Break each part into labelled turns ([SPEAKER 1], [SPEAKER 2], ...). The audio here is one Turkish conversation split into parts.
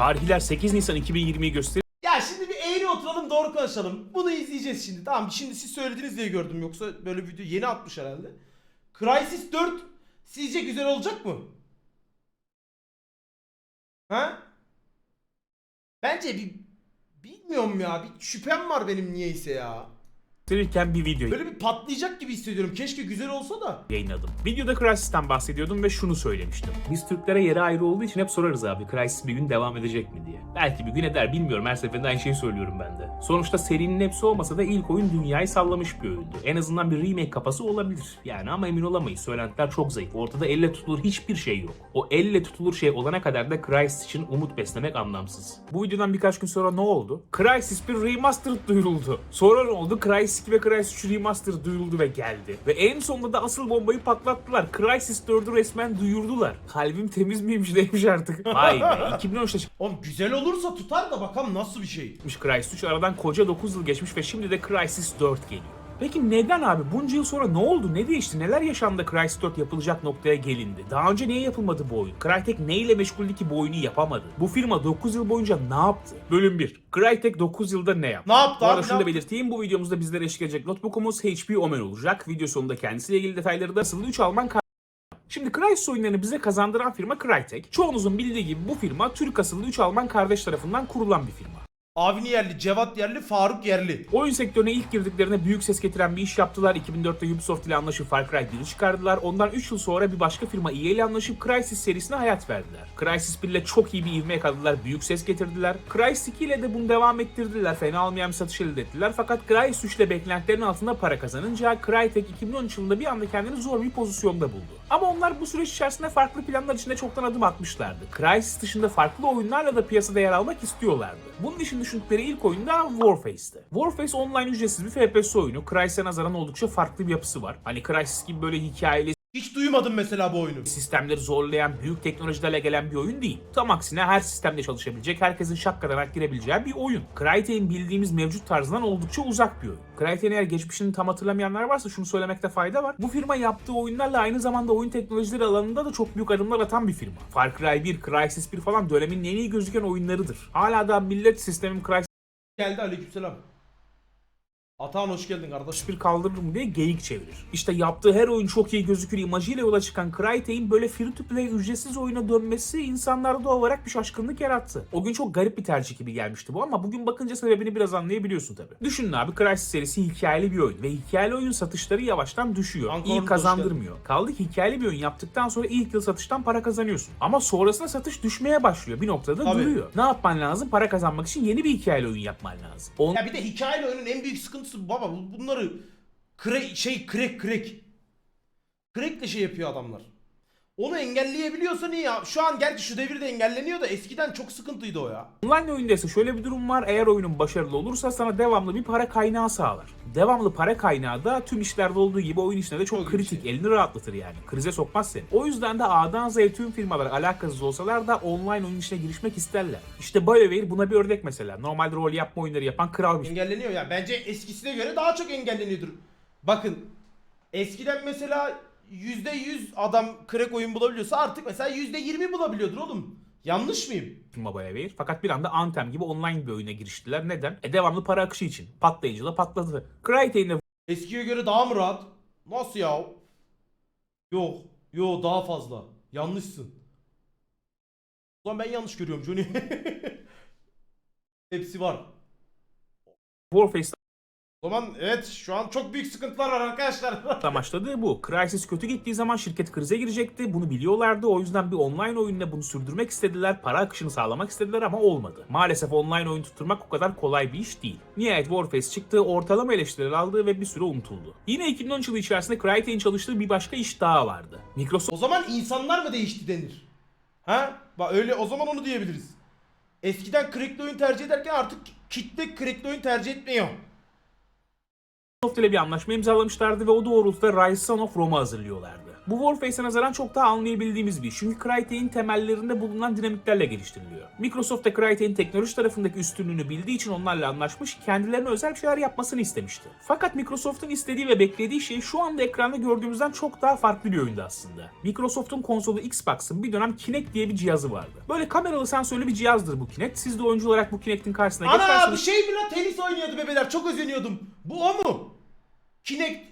[SPEAKER 1] Tarihler 8 Nisan 2020'yi gösteriyor.
[SPEAKER 2] Ya şimdi bir eğri oturalım doğru konuşalım. Bunu izleyeceğiz şimdi. Tamam şimdi siz söylediniz diye gördüm. Yoksa böyle video yeni atmış herhalde. Crysis 4 sizce güzel olacak mı? Ha? Bence bir bilmiyorum ya. Bir şüphem var benim niyeyse ya.
[SPEAKER 1] Gösterirken bir video
[SPEAKER 2] Böyle bir patlayacak gibi hissediyorum. Keşke güzel olsa da.
[SPEAKER 1] yayınladım. Videoda Crysis'ten bahsediyordum ve şunu söylemiştim. Biz Türklere yeri ayrı olduğu için hep sorarız abi Crysis bir gün devam edecek mi diye. Belki bir gün eder bilmiyorum her seferinde aynı şeyi söylüyorum ben de. Sonuçta serinin hepsi olmasa da ilk oyun dünyayı sallamış bir oyundu. En azından bir remake kafası olabilir. Yani ama emin olamayız. Söylentiler çok zayıf. Ortada elle tutulur hiçbir şey yok. O elle tutulur şey olana kadar da Crysis için umut beslemek anlamsız. Bu videodan birkaç gün sonra ne oldu? Crysis bir remastered duyuruldu. Sonra ne oldu? Crysis 2 ve Crysis 3 remastered duyuruldu ve geldi. Ve en sonunda da asıl bombayı patlattılar. Crysis 4'ü resmen duyurdular. Kalbim temiz miymiş neymiş artık. Vay be 2013'te
[SPEAKER 2] Oğlum güzel olursa tutar da bakalım nasıl bir şey.
[SPEAKER 1] çıkmış Crysis 3 aradan koca 9 yıl geçmiş ve şimdi de Crysis 4 geliyor. Peki neden abi? Bunca yıl sonra ne oldu? Ne değişti? Neler yaşandı Crysis 4 yapılacak noktaya gelindi? Daha önce niye yapılmadı bu oyun? Crytek neyle meşguldü ki bu oyunu yapamadı? Bu firma 9 yıl boyunca ne yaptı? Bölüm 1. Crytek 9 yılda ne yaptı?
[SPEAKER 2] Ne yaptı
[SPEAKER 1] Bu arada
[SPEAKER 2] abi,
[SPEAKER 1] şunu da belirteyim. Bu videomuzda bizlere eşlik edecek notebook'umuz HP Omen olacak. Video sonunda kendisiyle ilgili detayları da asılı 3 Alman Şimdi Crysis oyunlarını bize kazandıran firma Crytek. Çoğunuzun bildiği gibi bu firma Türk asıllı 3 Alman kardeş tarafından kurulan bir firma.
[SPEAKER 2] Avni yerli, Cevat yerli, Faruk yerli.
[SPEAKER 1] Oyun sektörüne ilk girdiklerinde büyük ses getiren bir iş yaptılar. 2004'te Ubisoft ile anlaşıp Far Cry 1'i çıkardılar. Ondan 3 yıl sonra bir başka firma EA ile anlaşıp Crysis serisine hayat verdiler. Crysis 1 ile çok iyi bir ivme yakaladılar, büyük ses getirdiler. Crysis 2 ile de bunu devam ettirdiler. Fena olmayan bir satış elde ettiler. Fakat Crysis 3 ile beklentilerin altında para kazanınca Crytek 2013 yılında bir anda kendini zor bir pozisyonda buldu. Ama onlar bu süreç içerisinde farklı planlar içinde çoktan adım atmışlardı. Crysis dışında farklı oyunlarla da piyasada yer almak istiyorlardı. Bunun için düşündükleri ilk oyun da Warface'ti. Warface online ücretsiz bir FPS oyunu. Crysis'e nazaran oldukça farklı bir yapısı var. Hani Crysis gibi böyle hikayeli
[SPEAKER 2] Hiç duymadım mesela bu oyunu.
[SPEAKER 1] sistemleri zorlayan, büyük teknolojilerle gelen bir oyun değil. Tam aksine her sistemde çalışabilecek, herkesin şakkadanak girebileceği bir oyun. Crytek'in bildiğimiz mevcut tarzından oldukça uzak bir oyun. Crytek'in eğer geçmişini tam hatırlamayanlar varsa şunu söylemekte fayda var. Bu firma yaptığı oyunlarla aynı zamanda oyun teknolojileri alanında da çok büyük adımlar atan bir firma. Far Cry 1, Crysis 1 falan dönemin en iyi gözüken oyunlarıdır. Hala da millet sistemin Crysis
[SPEAKER 2] Geldi aleykümselam. Atahan hoş geldin kardeş.
[SPEAKER 1] bir kaldırırım diye geyik çevirir. İşte yaptığı her oyun çok iyi gözükür imajıyla yola çıkan Crytek'in böyle free to play ücretsiz oyuna dönmesi insanlarda doğal olarak bir şaşkınlık yarattı. O gün çok garip bir tercih gibi gelmişti bu ama bugün bakınca sebebini biraz anlayabiliyorsun tabi. Düşünün abi Crysis serisi hikayeli bir oyun ve hikayeli oyun satışları yavaştan düşüyor.
[SPEAKER 2] Ankara'nın
[SPEAKER 1] İyi kazandırmıyor. Kaldı ki hikayeli bir oyun yaptıktan sonra ilk yıl satıştan para kazanıyorsun. Ama sonrasında satış düşmeye başlıyor. Bir noktada
[SPEAKER 2] Tabii.
[SPEAKER 1] duruyor. Ne yapman lazım? Para kazanmak için yeni bir hikayeli oyun yapman lazım. On-
[SPEAKER 2] Ya bir de hikayeli oyunun en büyük sıkıntısı baba bu- bunları crack, şey crack crack. Crack'le şey yapıyor adamlar. Onu engelleyebiliyorsan iyi ya. Şu an gerçi şu devirde engelleniyor da eskiden çok sıkıntıydı o ya.
[SPEAKER 1] Online oyunda ise şöyle bir durum var. Eğer oyunun başarılı olursa sana devamlı bir para kaynağı sağlar. Devamlı para kaynağı da tüm işlerde olduğu gibi oyun işine de çok,
[SPEAKER 2] Çok
[SPEAKER 1] kritik.
[SPEAKER 2] şey.
[SPEAKER 1] Elini rahatlatır yani. Krize sokmaz seni. O yüzden de A'dan Z'ye tüm firmalar alakasız olsalar da online oyun işine girişmek isterler. İşte BioWare buna bir örnek mesela. Normal rol yapma oyunları yapan kral bir
[SPEAKER 2] Engelleniyor ya. Bence eskisine göre daha çok engelleniyordur. Bakın eskiden mesela %100 adam crack oyun bulabiliyorsa artık mesela %20 bulabiliyordur oğlum. Yanlış mıyım?
[SPEAKER 1] firma BioWare. Fakat bir anda Anthem gibi online bir oyuna giriştiler. Neden? E devamlı para akışı için. Patlayıcı da patladı. Crytek'in
[SPEAKER 2] Eskiye göre daha mı rahat? Nasıl ya? Yok. Yok daha fazla. Yanlışsın. O zaman ben yanlış görüyorum Johnny. Hepsi var.
[SPEAKER 1] Warface
[SPEAKER 2] O zaman evet şu an çok büyük sıkıntılar var arkadaşlar.
[SPEAKER 1] amaçladığı bu. Crysis kötü gittiği zaman şirket krize girecekti. Bunu biliyorlardı. O yüzden bir online oyunla bunu sürdürmek istediler. Para akışını sağlamak istediler ama olmadı. Maalesef online oyun tutturmak o kadar kolay bir iş değil. Nihayet Warface çıktı, ortalama eleştiriler aldı ve bir süre unutuldu. Yine 2013 yılı içerisinde Crytek'in çalıştığı bir başka iş daha vardı. Microsoft
[SPEAKER 2] o zaman insanlar mı değişti denir? Ha? Bak öyle o zaman onu diyebiliriz. Eskiden crackli oyun tercih ederken artık kitle crackli oyun tercih etmiyor.
[SPEAKER 1] Microsoft ile bir anlaşma imzalamışlardı ve o doğrultuda Rise Son of Rome'u hazırlıyorlardı. Bu Warface'e nazaran çok daha anlayabildiğimiz bir iş. Çünkü Crytek'in temellerinde bulunan dinamiklerle geliştiriliyor. Microsoft da Crytek'in teknoloji tarafındaki üstünlüğünü bildiği için onlarla anlaşmış, kendilerine özel bir şeyler yapmasını istemişti. Fakat Microsoft'un istediği ve beklediği şey şu anda ekranda gördüğümüzden çok daha farklı bir oyundu aslında. Microsoft'un konsolu Xbox'ın bir dönem Kinect diye bir cihazı vardı. Böyle kameralı sensörlü bir cihazdır bu Kinect. Siz de oyuncu olarak bu Kinect'in karşısına
[SPEAKER 2] Ana bir
[SPEAKER 1] geçerseniz
[SPEAKER 2] şey mi lan tenis oynuyordu bebeler çok özeniyordum. Bu o mu? Kinect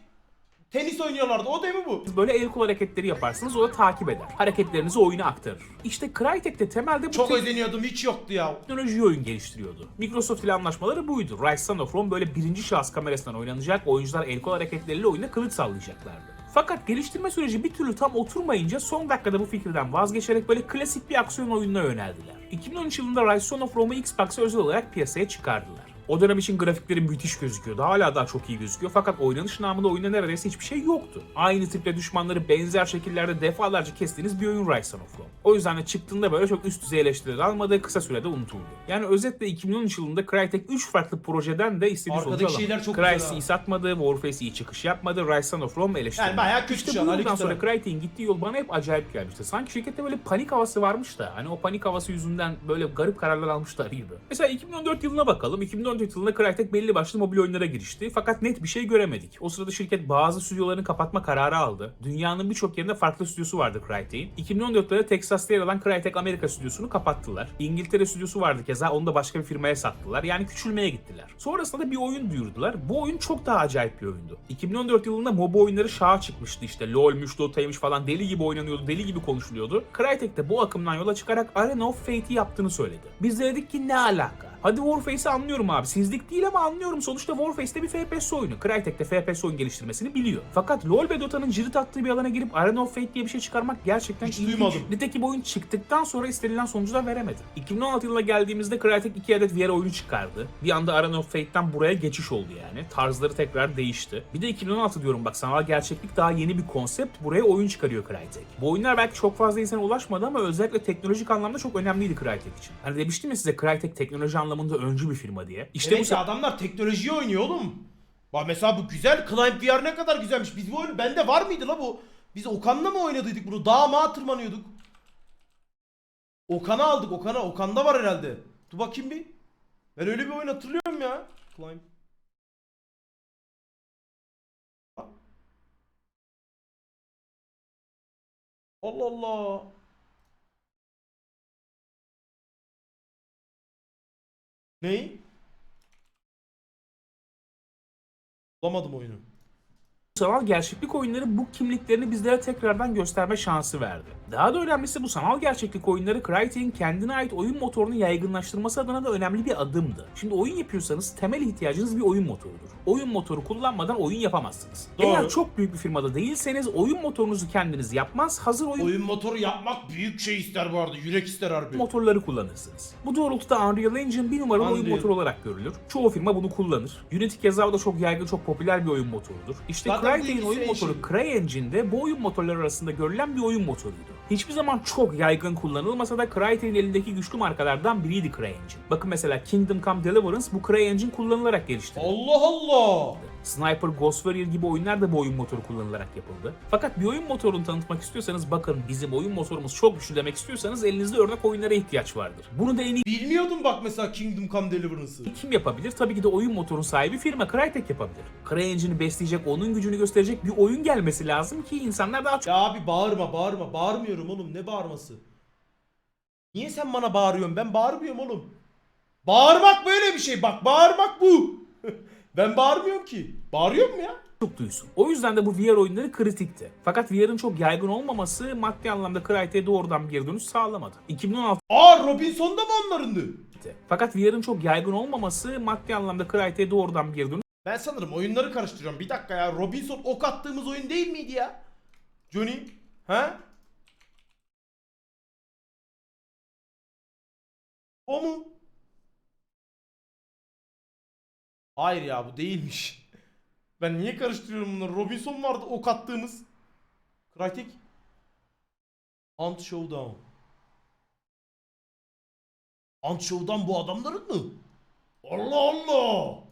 [SPEAKER 2] tenis oynuyorlardı o değil mi bu?
[SPEAKER 1] böyle el kol hareketleri yaparsınız o da takip eder. Hareketlerinizi oyuna aktarır. İşte Crytek de temelde bu
[SPEAKER 2] Çok
[SPEAKER 1] tek-
[SPEAKER 2] özeniyordum hiç yoktu ya.
[SPEAKER 1] teknoloji oyun geliştiriyordu. Microsoft ile anlaşmaları buydu. Rise Son of Rome böyle birinci şahıs kamerasından oynanacak, oyuncular el kol hareketleriyle oyuna kılıç sallayacaklardı. Fakat geliştirme süreci bir türlü tam oturmayınca son dakikada bu fikirden vazgeçerek böyle klasik bir aksiyon oyununa yöneldiler. 2013 yılında Rise Son of Rome'u Xbox'a özel olarak piyasaya çıkardılar. O dönem için grafikleri müthiş gözüküyordu. Hala daha çok iyi gözüküyor. Fakat oynanış namında oyunda neredeyse hiçbir şey yoktu. Aynı tiple düşmanları benzer şekillerde defalarca kestiğiniz bir oyun Rise of Rome. O yüzden de çıktığında böyle çok üst düzey eleştiriler almadı. Kısa sürede unutuldu. Yani özetle 2013 yılında Crytek 3 farklı projeden de istediği sonucu
[SPEAKER 2] şeyler
[SPEAKER 1] alamadı.
[SPEAKER 2] çok güzel
[SPEAKER 1] Crysis iyi satmadı, Warface iyi çıkış yapmadı, Rise of Rome eleştirildi.
[SPEAKER 2] Yani bayağı kötü
[SPEAKER 1] İşte
[SPEAKER 2] şu an,
[SPEAKER 1] bu yıldan
[SPEAKER 2] aleykümselam.
[SPEAKER 1] sonra Crytek'in gittiği yol bana hep acayip gelmişti. Sanki şirkette böyle panik havası varmış da hani o panik havası yüzünden böyle garip kararlar almışlar gibi. Mesela 2014 yılına bakalım. 2014 yılında Crytek belli başlı mobil oyunlara girişti. Fakat net bir şey göremedik. O sırada şirket bazı stüdyolarını kapatma kararı aldı. Dünyanın birçok yerinde farklı stüdyosu vardı Crytek'in. 2014'te de Texas'ta yer alan Crytek Amerika stüdyosunu kapattılar. İngiltere stüdyosu vardı keza onu da başka bir firmaya sattılar. Yani küçülmeye gittiler. Sonrasında da bir oyun duyurdular. Bu oyun çok daha acayip bir oyundu. 2014 yılında MOBA oyunları şaha çıkmıştı işte. LoL'müş, Dota'ymış falan deli gibi oynanıyordu, deli gibi konuşuluyordu. Crytek de bu akımdan yola çıkarak Arena of Fate'i yaptığını söyledi. Biz de dedik ki ne alaka? Hadi Warface'i anlıyorum abi. Sizlik değil ama anlıyorum. Sonuçta Warface'te bir FPS oyunu. Crytek de FPS oyun geliştirmesini biliyor. Fakat LoL ve Dota'nın cirit attığı bir alana girip Arena of Fate diye bir şey çıkarmak gerçekten
[SPEAKER 2] Hiç
[SPEAKER 1] ilginç.
[SPEAKER 2] duymadım.
[SPEAKER 1] Nitekim oyun çıktıktan sonra istenilen sonucu da veremedi. 2016 yılına geldiğimizde Crytek 2 adet VR oyunu çıkardı. Bir anda Arena of Fate'den buraya geçiş oldu yani. Tarzları tekrar değişti. Bir de 2016 diyorum bak sanal gerçeklik daha yeni bir konsept. Buraya oyun çıkarıyor Crytek. Bu oyunlar belki çok fazla insana ulaşmadı ama özellikle teknolojik anlamda çok önemliydi Crytek için. Hani demiştim ya size Crytek teknoloji anlamında öncü bir firma diye. İşte
[SPEAKER 2] Demek
[SPEAKER 1] bu
[SPEAKER 2] adamlar teknolojiyi oynuyor oğlum. Bak mesela bu güzel. Climb VR ne kadar güzelmiş. Biz bu oyun bende var mıydı la bu? Biz Okan'la mı oynadıydık bunu? Dağa mağa tırmanıyorduk. Okan'ı aldık Okan'a. Okan'da var herhalde. Dur bakayım bir. Ben öyle bir oyun hatırlıyorum ya. Climb. Allah Allah. Ney? Bulamadım oyunu.
[SPEAKER 1] Sanal gerçeklik oyunları bu kimliklerini bizlere tekrardan gösterme şansı verdi. Daha da önemlisi bu sanal gerçeklik oyunları Crytek'in kendine ait oyun motorunu yaygınlaştırması adına da önemli bir adımdı. Şimdi oyun yapıyorsanız temel ihtiyacınız bir oyun motorudur. Oyun motoru kullanmadan oyun yapamazsınız.
[SPEAKER 2] Doğru.
[SPEAKER 1] Eğer çok büyük bir firmada değilseniz oyun motorunuzu kendiniz yapmaz, hazır oyun
[SPEAKER 2] Oyun motoru yapmak büyük şey ister bu arada. Yürek ister harbi.
[SPEAKER 1] motorları kullanırsınız. Bu doğrultuda Unreal Engine bir numaralı oyun motoru olarak görülür. Çoğu firma bunu kullanır. Unity keza da çok yaygın, çok popüler bir oyun motorudur. İşte
[SPEAKER 2] Zaten
[SPEAKER 1] Crytek'in oyun motoru
[SPEAKER 2] Engine.
[SPEAKER 1] CryEngine'de bu oyun motorları arasında görülen bir oyun motoruydu. Hiçbir zaman çok yaygın kullanılmasa da Crytek'in elindeki güçlü markalardan biriydi CryEngine. Bakın mesela Kingdom Come Deliverance bu CryEngine kullanılarak geliştirildi.
[SPEAKER 2] Allah Allah.
[SPEAKER 1] Sniper Ghost Warrior gibi oyunlar da bu oyun motoru kullanılarak yapıldı. Fakat bir oyun motorunu tanıtmak istiyorsanız bakın bizim oyun motorumuz çok güçlü demek istiyorsanız elinizde örnek oyunlara ihtiyaç vardır. Bunu da en iyi
[SPEAKER 2] Bilmiyordum bak mesela Kingdom Come Deliverance'ı.
[SPEAKER 1] kim yapabilir? Tabii ki de oyun motorun sahibi firma Crytek yapabilir. CryEngine'i besleyecek, onun gücünü gösterecek bir oyun gelmesi lazım ki insanlar daha çok
[SPEAKER 2] Ya abi bağırma bağırma. Bağırmıyorum oğlum ne bağırması? Niye sen bana bağırıyorsun? Ben bağırmıyorum oğlum. Bağırmak böyle bir şey. Bak bağırmak bu. Ben bağırmıyorum ki. Bağırıyor mu ya?
[SPEAKER 1] çok duysun. O yüzden de bu VR oyunları kritikti. Fakat VR'ın çok yaygın olmaması maddi anlamda Crytek'e doğrudan bir geri dönüş sağlamadı. 2016
[SPEAKER 2] Aa Robinson da mı onlarındı?
[SPEAKER 1] Fakat VR'ın çok yaygın olmaması maddi anlamda Crytek'e doğrudan bir geri dönüş
[SPEAKER 2] Ben sanırım oyunları karıştırıyorum. Bir dakika ya. Robinson ok attığımız oyun değil miydi ya? Johnny? Ha? O mu? Hayır ya bu değilmiş. Ben niye karıştırıyorum bunları? Robinson vardı ok attığımız. Crytek. Ant Showdown. Ant Showdown bu adamların mı? Allah Allah.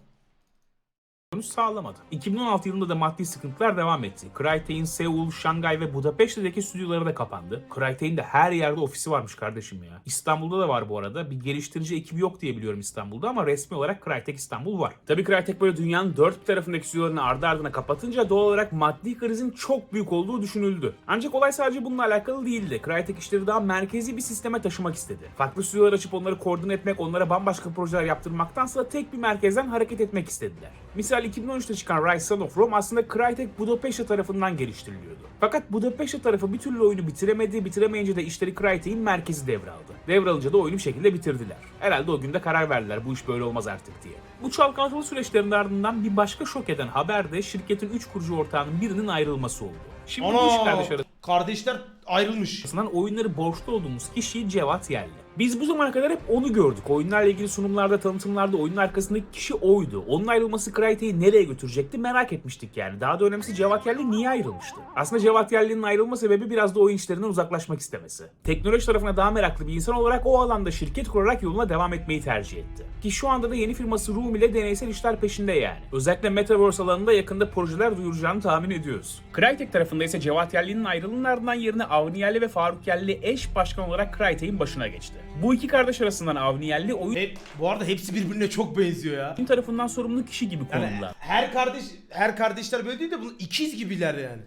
[SPEAKER 1] Sonuç sağlamadı. 2016 yılında da maddi sıkıntılar devam etti. Crytek'in Seul, Şangay ve Budapeşte'deki stüdyoları da kapandı. Crytek'in de her yerde ofisi varmış kardeşim ya. İstanbul'da da var bu arada. Bir geliştirici ekibi yok diye biliyorum İstanbul'da ama resmi olarak Crytek İstanbul var. Tabii Crytek böyle dünyanın dört tarafındaki stüdyolarını ardı ardına kapatınca doğal olarak maddi krizin çok büyük olduğu düşünüldü. Ancak olay sadece bununla alakalı değildi. Crytek işleri daha merkezi bir sisteme taşımak istedi. Farklı stüdyolar açıp onları koordine etmek, onlara bambaşka projeler yaptırmaktansa tek bir merkezden hareket etmek istediler. Misal 2013'te çıkan Rise Son of Rome aslında Crytek Budapeşte tarafından geliştiriliyordu. Fakat Budapeşte tarafı bir türlü oyunu bitiremedi, bitiremeyince de işleri Crytek'in merkezi devraldı. Devralınca da oyunu bir şekilde bitirdiler. Herhalde o günde karar verdiler bu iş böyle olmaz artık diye. Bu çalkantılı süreçlerin ardından bir başka şok eden haber de şirketin 3 kurucu ortağının birinin ayrılması oldu. Şimdi bu üç kardeş
[SPEAKER 2] Ana kardeşler ayrılmış.
[SPEAKER 1] arasından oyunları borçlu olduğumuz kişi Cevat Yerli. Biz bu zamana kadar hep onu gördük. Oyunlarla ilgili sunumlarda, tanıtımlarda oyunun arkasındaki kişi oydu. Onun ayrılması Crytek'i nereye götürecekti merak etmiştik yani. Daha da önemlisi Cevat Yerli niye ayrılmıştı? Aslında Cevat Yerli'nin ayrılma sebebi biraz da oyun işlerinden uzaklaşmak istemesi. Teknoloji tarafına daha meraklı bir insan olarak o alanda şirket kurarak yoluna devam etmeyi tercih etti. Ki şu anda da yeni firması Room ile deneysel işler peşinde yani. Özellikle Metaverse alanında yakında projeler duyuracağını tahmin ediyoruz. Crytek tarafında ise Cevat Yerli'nin ayrılığının ardından yerine Avni Yerli ve Faruk Yerli eş başkan olarak Crytek'in başına geçti. Bu iki kardeş arasından Avni Yerli oyun
[SPEAKER 2] Hep, bu arada hepsi birbirine çok benziyor ya.
[SPEAKER 1] tarafından sorumlu kişi gibi
[SPEAKER 2] Yani
[SPEAKER 1] konumlandı.
[SPEAKER 2] her kardeş her kardeşler böyle değil de bunun ikiz gibiler yani.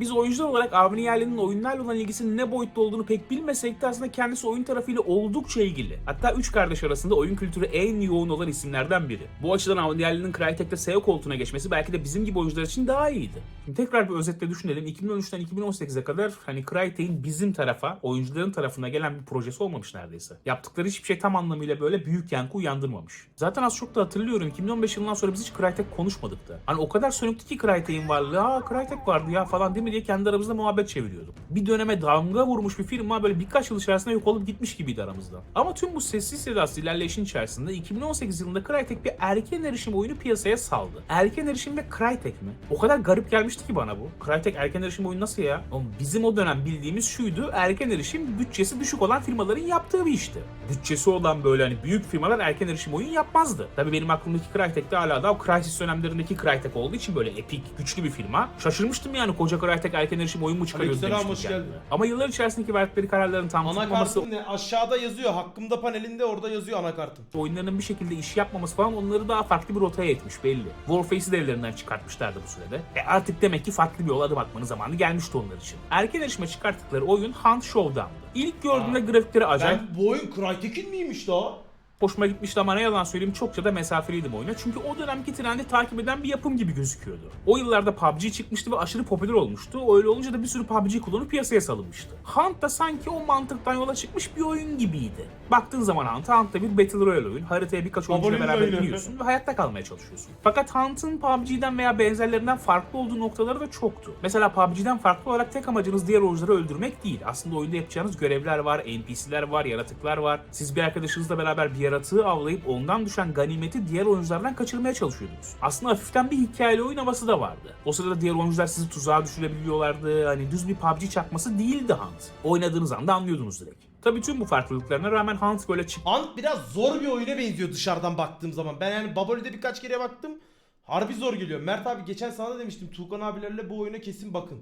[SPEAKER 1] Biz oyuncular olarak Avni Yerli'nin oyunlarla olan ilgisinin ne boyutta olduğunu pek bilmesek de aslında kendisi oyun tarafıyla oldukça ilgili. Hatta üç kardeş arasında oyun kültürü en yoğun olan isimlerden biri. Bu açıdan Avni Yerli'nin Crytek'te SEO koltuğuna geçmesi belki de bizim gibi oyuncular için daha iyiydi. Şimdi tekrar bir özetle düşünelim. 2013'ten 2018'e kadar hani Crytek'in bizim tarafa, oyuncuların tarafına gelen bir projesi olmamış neredeyse. Yaptıkları hiçbir şey tam anlamıyla böyle büyük yankı uyandırmamış. Zaten az çok da hatırlıyorum 2015 yılından sonra biz hiç Crytek konuşmadık da. Hani o kadar sönüktü ki Crytek'in varlığı, ha Crytek vardı ya falan değil mi diye kendi aramızda muhabbet çeviriyorduk. Bir döneme damga vurmuş bir firma böyle birkaç yıl içerisinde yok olup gitmiş gibiydi aramızda. Ama tüm bu sessiz sedasız ilerleyişin içerisinde 2018 yılında Crytek bir erken erişim oyunu piyasaya saldı. Erken erişim ve Crytek mi? O kadar garip gelmişti ki bana bu. Crytek erken erişim oyunu nasıl ya? Oğlum bizim o dönem bildiğimiz şuydu. Erken erişim bütçesi düşük olan firmaların yaptığı bir işti. Bütçesi olan böyle hani büyük firmalar erken erişim oyun yapmazdı. Tabii benim aklımdaki Crytek de hala da o Crysis dönemlerindeki Crytek olduğu için böyle epik, güçlü bir firma. Şaşırmıştım yani koca Crytek erken erişim oyun mu çıkarıyoruz
[SPEAKER 2] Aleykümselam, hoş
[SPEAKER 1] kendime.
[SPEAKER 2] geldin.
[SPEAKER 1] Ama yıllar içerisindeki verdikleri kararların tam tutmaması
[SPEAKER 2] Anakartın ne? Aşağıda yazıyor. Hakkımda panelinde orada yazıyor anakartın.
[SPEAKER 1] oyunlarının bir şekilde iş yapmaması falan onları daha farklı bir rotaya etmiş belli. Warface'i de ellerinden çıkartmışlardı bu sürede. E artık demek ki farklı bir yola adım atmanın zamanı gelmişti onlar için. Erken erişime çıkarttıkları oyun Hunt Showdown'dı. İlk gördüğümde grafikleri acayip
[SPEAKER 2] Ben bu oyun Crytek'in miymiş daha?
[SPEAKER 1] Hoşuma gitmişti ama ne yalan söyleyeyim çokça da mesafeliydim oyuna. Çünkü o dönemki trendi takip eden bir yapım gibi gözüküyordu. O yıllarda PUBG çıkmıştı ve aşırı popüler olmuştu. Öyle olunca da bir sürü PUBG klonu piyasaya salınmıştı. Hunt da sanki o mantıktan yola çıkmış bir oyun gibiydi. Baktığın zaman Hunt'a Hunt da bir Battle Royale oyun. Haritaya birkaç oyuncuyla beraber
[SPEAKER 2] oyunu.
[SPEAKER 1] iniyorsun ve hayatta kalmaya çalışıyorsun. Fakat Hunt'ın PUBG'den veya benzerlerinden farklı olduğu noktaları da çoktu. Mesela PUBG'den farklı olarak tek amacınız diğer oyuncuları öldürmek değil. Aslında oyunda yapacağınız görevler var, NPC'ler var, yaratıklar var. Siz bir arkadaşınızla beraber bir yaratığı avlayıp ondan düşen ganimeti diğer oyunculardan kaçırmaya çalışıyordunuz. Aslında hafiften bir hikayeli oyun havası da vardı. O sırada diğer oyuncular sizi tuzağa düşürebiliyorlardı. Hani düz bir PUBG çakması değildi Hunt. Oynadığınız anda anlıyordunuz direkt. Tabii tüm bu farklılıklarına rağmen Hunt böyle çık
[SPEAKER 2] Ant biraz zor bir oyuna benziyor dışarıdan baktığım zaman. Ben yani Baboli'de birkaç kere baktım. Harbi zor geliyor. Mert abi geçen sana da demiştim. Tuğkan abilerle bu oyuna kesin bakın.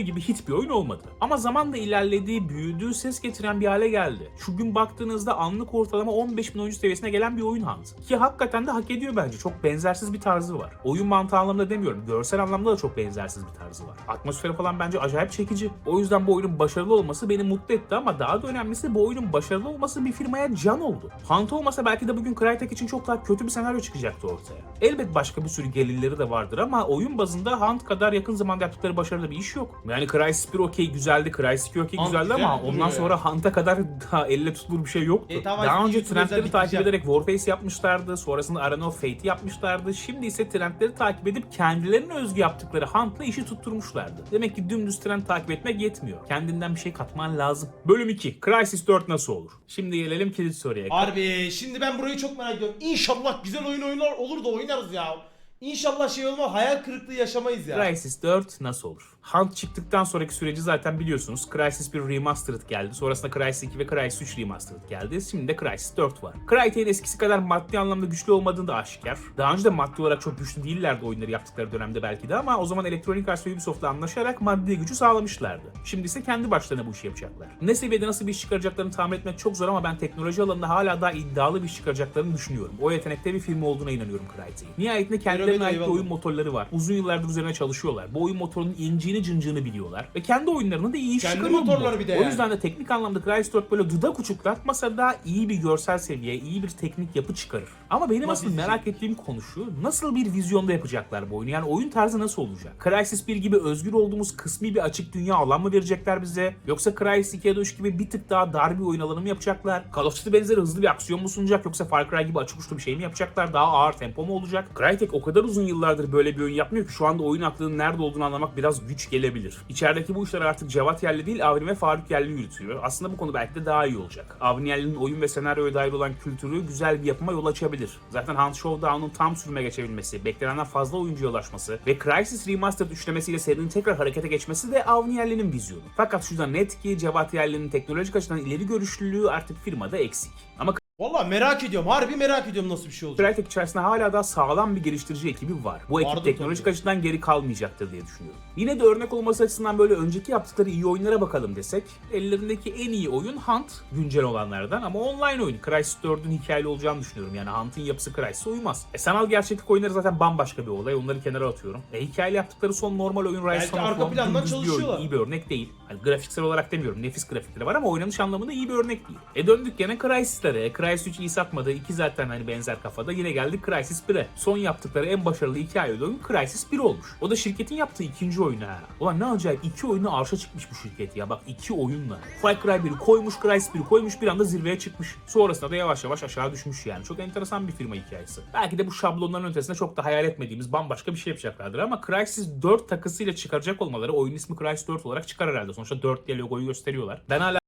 [SPEAKER 1] Gibi hiçbir oyun olmadı. Ama zamanla ilerlediği, büyüdüğü, ses getiren bir hale geldi. Şu gün baktığınızda anlık ortalama 15 bin oyuncu seviyesine gelen bir oyun Hunt. Ki hakikaten de hak ediyor bence. Çok benzersiz bir tarzı var. Oyun mantığı anlamında demiyorum. Görsel anlamda da çok benzersiz bir tarzı var. Atmosferi falan bence acayip çekici. O yüzden bu oyunun başarılı olması beni mutlu etti ama daha da önemlisi bu oyunun başarılı olması bir firmaya can oldu. Hunt olmasa belki de bugün Crytek için çok daha kötü bir senaryo çıkacaktı ortaya. Elbet başka bir sürü gelirleri de vardır ama oyun bazında Hunt kadar yakın zamanda yaptıkları başarılı bir iş yok. Yani Crysis 1 okey güzeldi, Crysis 2 okey güzeldi
[SPEAKER 2] güzel
[SPEAKER 1] ama ondan
[SPEAKER 2] ya.
[SPEAKER 1] sonra Hunt'a kadar daha elle tutulur bir şey yoktu.
[SPEAKER 2] E, tamam,
[SPEAKER 1] daha önce trendleri takip ederek Warface yapmışlardı, sonrasında Arena of Fate'i yapmışlardı. Şimdi ise trendleri takip edip kendilerine özgü yaptıkları Hunt'la işi tutturmuşlardı. Demek ki dümdüz trend takip etmek yetmiyor. Kendinden bir şey katman lazım. Bölüm 2. Crysis 4 nasıl olur? Şimdi gelelim kilit soruya.
[SPEAKER 2] Harbi şimdi ben burayı çok merak ediyorum. İnşallah güzel oyun oynar olur da oynarız ya. İnşallah şey olmaz hayal kırıklığı yaşamayız ya.
[SPEAKER 1] Crysis 4 nasıl olur? Hunt çıktıktan sonraki süreci zaten biliyorsunuz. Crysis 1 Remastered geldi. Sonrasında Crysis 2 ve Crysis 3 Remastered geldi. Şimdi de Crysis 4 var. Crytek'in eskisi kadar maddi anlamda güçlü olmadığı da aşikar. Daha önce de maddi olarak çok güçlü değillerdi oyunları yaptıkları dönemde belki de ama o zaman Electronic Arts ve Ubisoft'la anlaşarak maddi gücü sağlamışlardı. Şimdi ise kendi başlarına bu işi yapacaklar. Ne seviyede nasıl bir iş çıkaracaklarını tahmin etmek çok zor ama ben teknoloji alanında hala daha iddialı bir iş çıkaracaklarını düşünüyorum. O yetenekte bir firma olduğuna inanıyorum Crytek'in. Nihayetinde kendilerine ait oyun motorları var. Uzun yıllardır üzerine çalışıyorlar. Bu oyun motorunun inciğini cıncığını biliyorlar. Ve kendi oyunlarını da iyi iş
[SPEAKER 2] Kendi
[SPEAKER 1] çıkarıyor
[SPEAKER 2] motorları bir de
[SPEAKER 1] O
[SPEAKER 2] yani.
[SPEAKER 1] yüzden de teknik anlamda Crysis 4 böyle dudak uçuklatmasa da iyi bir görsel seviye, iyi bir teknik yapı çıkarır. Ama benim
[SPEAKER 2] Nasıl
[SPEAKER 1] asıl merak ettiğim konu şu, nasıl bir vizyonda yapacaklar bu oyunu? Yani oyun tarzı nasıl olacak? Crysis 1 gibi özgür olduğumuz kısmi bir açık dünya alan mı verecekler bize? Yoksa Crysis 2 ya da 3 gibi bir tık daha dar bir oyun alanı mı yapacaklar? Call of Duty benzeri hızlı bir aksiyon mu sunacak? Yoksa Far Cry gibi açık uçlu bir şey mi yapacaklar? Daha ağır tempo mu olacak? Crytek o kadar uzun yıllardır böyle bir oyun yapmıyor ki şu anda oyun aklının nerede olduğunu anlamak biraz güç gelebilir. İçerideki bu işler artık Cevat Yerli değil Avni ve Faruk Yerli yürütüyor. Aslında bu konu belki de daha iyi olacak. Avni Yerli'nin oyun ve senaryoya dair olan kültürü güzel bir yapıma yol açabilir. Zaten Hunt Showdown'un tam sürüme geçebilmesi, beklenenden fazla oyuncuya ulaşması ve Crysis Remastered üçlemesiyle serinin tekrar harekete geçmesi de Avni Yerli'nin vizyonu. Fakat şurada net ki Cevat Yerli'nin teknolojik açıdan ileri görüşlülüğü artık firmada eksik. Ama
[SPEAKER 2] Valla merak ediyorum. Harbi merak ediyorum nasıl bir şey olacak.
[SPEAKER 1] Crytek içerisinde hala daha sağlam bir geliştirici ekibi var. Bu ekip
[SPEAKER 2] Vardır
[SPEAKER 1] teknolojik
[SPEAKER 2] tabii.
[SPEAKER 1] açıdan geri kalmayacaktır diye düşünüyorum. Yine de örnek olması açısından böyle önceki yaptıkları iyi oyunlara bakalım desek, ellerindeki en iyi oyun Hunt, güncel olanlardan ama online oyun. Crysis 4'ün hikayeli olacağını düşünüyorum. Yani Hunt'ın yapısı Crysis'e uymaz. E, sanal gerçeklik oyunları zaten bambaşka bir olay. Onları kenara atıyorum. E, hikayeli yaptıkları son normal oyun Rise
[SPEAKER 2] Belki arka plandan çalışıyorlar.
[SPEAKER 1] İyi bir örnek değil. Hani grafiksel olarak demiyorum. Nefis grafikleri var ama oynanış anlamında iyi bir örnek değil. E döndük gene Crysis'lere. Crysis 3 iyi satmadı. 2 zaten hani benzer kafada. Yine geldik Crysis 1'e. Son yaptıkları en başarılı hikayeli oyun Crysis 1 olmuş. O da şirketin yaptığı ikinci oyunu ha. Ulan ne acayip iki oyunu arşa çıkmış bu şirket ya. Bak iki oyunla. Far Cry 1'i koymuş, Crysis 1'i koymuş bir anda zirveye çıkmış. Sonrasında da yavaş yavaş aşağı düşmüş yani. Çok enteresan bir firma hikayesi. Belki de bu şablonların ötesinde çok da hayal etmediğimiz bambaşka bir şey yapacaklardır ama Crysis 4 takısıyla çıkaracak olmaları oyun ismi Crysis 4 olarak çıkar herhalde. Sonuçta 4 diye logoyu gösteriyorlar. Ben hala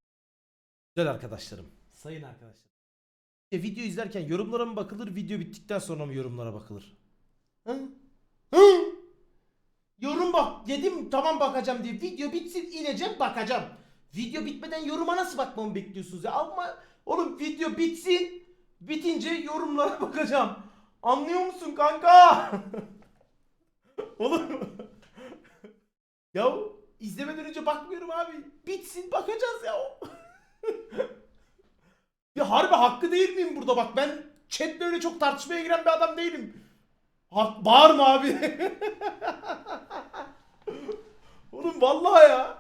[SPEAKER 2] Güzel arkadaşlarım. Sayın arkadaşlar. E, video izlerken yorumlara mı bakılır, video bittikten sonra mı yorumlara bakılır? Hı? Hı? Yorum bak dedim tamam bakacağım diye. Video bitsin ineceğim bakacağım. Video bitmeden yoruma nasıl bakmamı bekliyorsunuz ya? Ama oğlum video bitsin. Bitince yorumlara bakacağım. Anlıyor musun kanka? oğlum. ya izlemeden önce bakmıyorum abi. Bitsin bakacağız ya. Ya harbi hakkı değil miyim burada bak ben chatle öyle çok tartışmaya giren bir adam değilim. Hak, bağırma abi. Oğlum vallahi ya.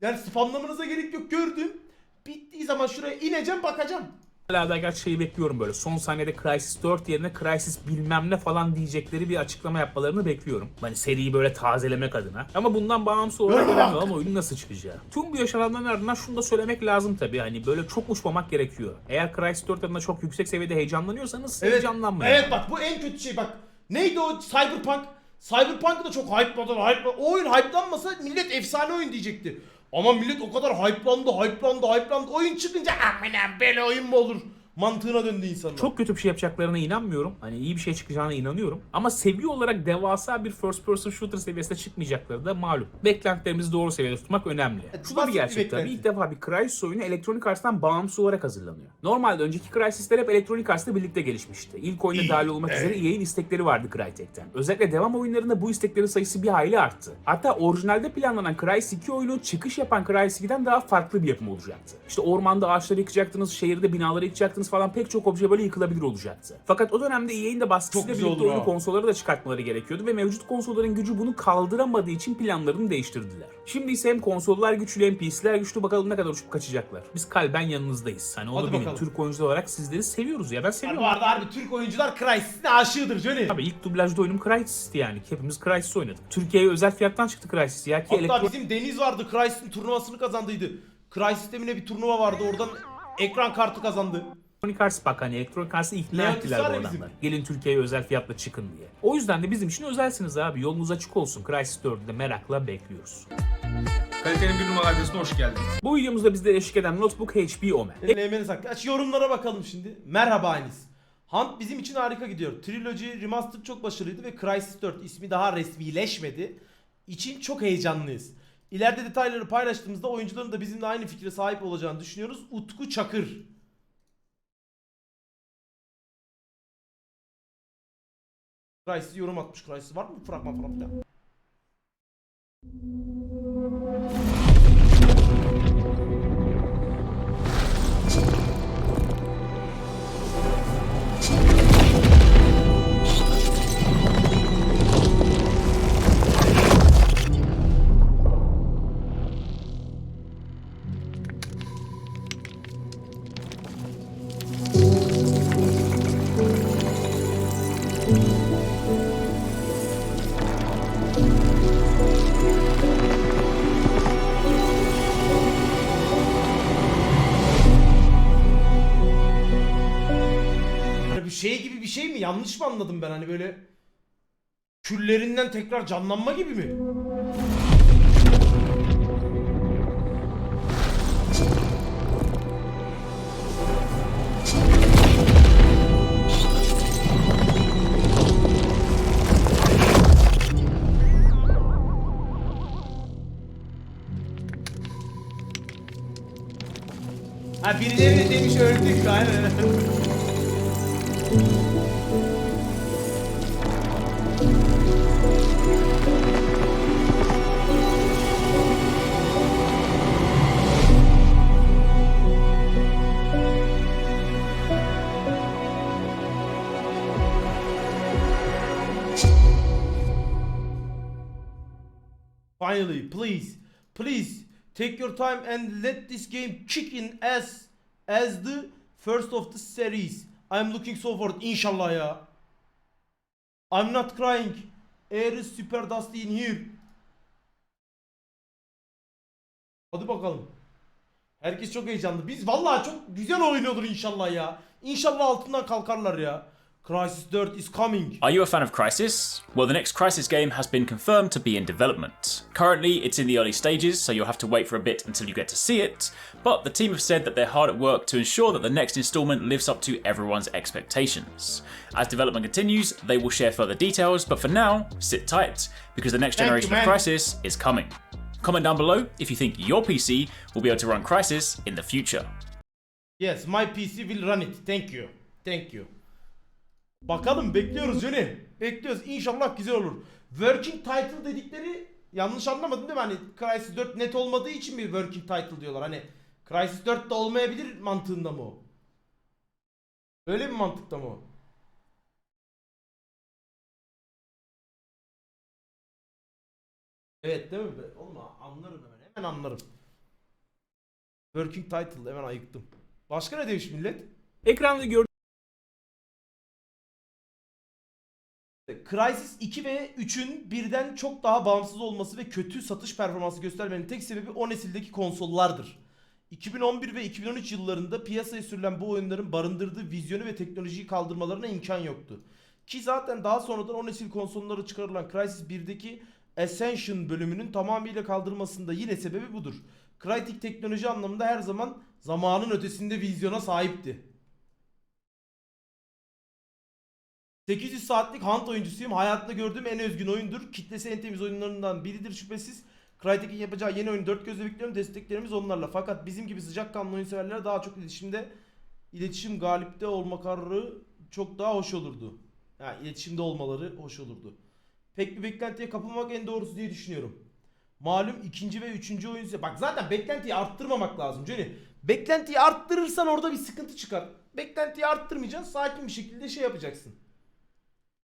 [SPEAKER 2] Yani spamlamanıza gerek yok gördüm. Bittiği zaman şuraya ineceğim bakacağım.
[SPEAKER 1] Hala da gerçi şeyi bekliyorum böyle. Son saniyede Crysis 4 yerine Crysis bilmem ne falan diyecekleri bir açıklama yapmalarını bekliyorum. Hani seriyi böyle tazelemek adına. Ama bundan bağımsız olarak önemli olan oyunun nasıl çıkacağı. Tüm bu yaşananların ardından şunu da söylemek lazım tabii. Hani böyle çok uçmamak gerekiyor. Eğer Crysis 4 adına çok yüksek seviyede heyecanlanıyorsanız
[SPEAKER 2] Evet,
[SPEAKER 1] heyecanlanmayın.
[SPEAKER 2] evet bak bu en kötü şey bak. Neydi o Cyberpunk? Cyberpunk'ı da çok hype'ladılar. Hype, o oyun hype'lanmasa millet efsane oyun diyecekti. Ama millet o kadar hype'landı, hype'landı, hype'landı. Oyun çıkınca amına böyle oyun mu olur? Mantığına döndü insanlar.
[SPEAKER 1] Çok kötü bir şey yapacaklarına inanmıyorum. Hani iyi bir şey çıkacağına inanıyorum. Ama seviye olarak devasa bir first person shooter seviyesine çıkmayacakları da malum. Beklentilerimizi doğru seviyede tutmak önemli.
[SPEAKER 2] Evet,
[SPEAKER 1] Şu da bir
[SPEAKER 2] bir
[SPEAKER 1] gerçek tabii. İlk defa bir Crysis oyunu Electronic Arts'tan bağımsız olarak hazırlanıyor. Normalde önceki Crysis'ler hep Electronic Arts'la birlikte gelişmişti. İlk oyuna dahil olmak üzere EA'in istekleri vardı Crytek'ten. Özellikle devam oyunlarında bu isteklerin sayısı bir hayli arttı. Hatta orijinalde planlanan Crysis 2 oyunu çıkış yapan Crysis 2'den daha farklı bir yapım olacaktı. İşte ormanda ağaçları yıkacaktınız, şehirde binaları yıkacaktınız falan pek çok obje böyle yıkılabilir olacaktı. Fakat o dönemde EA'in de baskısıyla birlikte oyunu konsollara da çıkartmaları gerekiyordu ve mevcut konsolların gücü bunu kaldıramadığı için planlarını değiştirdiler. Şimdi ise hem konsollar güçlü hem PC'ler güçlü bakalım ne kadar uçup kaçacaklar. Biz kalben yanınızdayız. Hani onu
[SPEAKER 2] Hadi
[SPEAKER 1] bilin. Türk oyuncular olarak sizleri seviyoruz ya ben seviyorum.
[SPEAKER 2] harbi harbi Türk oyuncular Crysis'in aşığıdır Johnny.
[SPEAKER 1] Abi ilk dublajda oyunum Crysis'ti yani. Hepimiz Crysis oynadık. Türkiye'ye özel fiyattan çıktı Crysis ya ki
[SPEAKER 2] Hatta
[SPEAKER 1] elektro-
[SPEAKER 2] bizim Deniz vardı Crysis'in turnuvasını kazandıydı. Crysis demine bir turnuva vardı oradan ekran kartı kazandı.
[SPEAKER 1] Elektronik Arts bak hani Elektronik Arts'ı ikna
[SPEAKER 2] Leontis
[SPEAKER 1] ettiler bu
[SPEAKER 2] bizim.
[SPEAKER 1] adamlar. Gelin Türkiye'ye özel fiyatla çıkın diye. O yüzden de bizim için özelsiniz abi. Yolunuz açık olsun. Crysis 4'ü de merakla bekliyoruz.
[SPEAKER 3] Kalitenin bir numaralı adresine hoş geldiniz.
[SPEAKER 1] Bu videomuzda bizlere eşlik eden notebook HP Omen.
[SPEAKER 2] Elini saklı. Aç yorumlara bakalım şimdi. Merhaba Enis. Hunt bizim için harika gidiyor. Trilogy Remastered çok başarılıydı ve Crysis 4 ismi daha resmileşmedi. için çok heyecanlıyız. İleride detayları paylaştığımızda oyuncuların da bizimle aynı fikre sahip olacağını düşünüyoruz. Utku Çakır. Crysis yorum atmış. Crysis var mı? Fragman falan filan. Yanlış mı anladım ben? Hani böyle küllerinden tekrar canlanma gibi mi? Ha birileri de demiş öldük. Aynen. Finally, please, please take your time and let this game kick in as as the first of the series. I'm looking so forward. İnşallah ya. I'm not crying. Air is super dusty in here. Hadi bakalım. Herkes çok heyecanlı. Biz vallahi çok güzel oynuyordur inşallah ya. İnşallah altından kalkarlar ya. Crisis 4 is coming.
[SPEAKER 4] Are you a fan of Crisis? Well, the next Crisis game has been confirmed to be in development. Currently, it's in the early stages, so you'll have to wait for a bit until you get to see it, but the team have said that they're hard at work to ensure that the next installment lives up to everyone's expectations. As development continues, they will share further details, but for now, sit tight, because the next
[SPEAKER 2] Thank you,
[SPEAKER 4] generation of. Crisis is coming. Comment down below if you think your PC will be able to run Crisis in the future.
[SPEAKER 2] Yes, my PC will run it. Thank you. Thank you. Bakalım bekliyoruz Johnny. Bekliyoruz. İnşallah güzel olur. Working title dedikleri yanlış anlamadım değil mi? Hani Crysis 4 net olmadığı için mi working title diyorlar? Hani Crysis 4 de olmayabilir mantığında mı o? Öyle bir mantıkta mı o? Evet değil mi? Oğlum anlarım hemen. Hemen anlarım. Working title hemen ayıktım. Başka ne demiş millet?
[SPEAKER 1] Ekranda gördüğünüz
[SPEAKER 2] Crysis 2 ve 3'ün birden çok daha bağımsız olması ve kötü satış performansı göstermenin tek sebebi o nesildeki konsollardır. 2011 ve 2013 yıllarında piyasaya sürülen bu oyunların barındırdığı vizyonu ve teknolojiyi kaldırmalarına imkan yoktu. Ki zaten daha sonradan o nesil konsollara çıkarılan Crysis 1'deki Ascension bölümünün tamamıyla kaldırmasında yine sebebi budur. Crytek teknoloji anlamında her zaman zamanın ötesinde vizyona sahipti. 800 saatlik Hunt oyuncusuyum. Hayatta gördüğüm en özgün oyundur. Kitlesi en temiz oyunlarından biridir şüphesiz. Crytek'in yapacağı yeni oyun dört gözle bekliyorum. Desteklerimiz onlarla. Fakat bizim gibi sıcakkanlı oyun severlere daha çok iletişimde iletişim galipte olma kararı çok daha hoş olurdu. Yani iletişimde olmaları hoş olurdu. Pek bir beklentiye kapılmak en doğrusu diye düşünüyorum. Malum ikinci ve üçüncü oyun bak zaten beklentiyi arttırmamak lazım Johnny. Beklentiyi arttırırsan orada bir sıkıntı çıkar. Beklentiyi arttırmayacaksın sakin bir şekilde şey yapacaksın.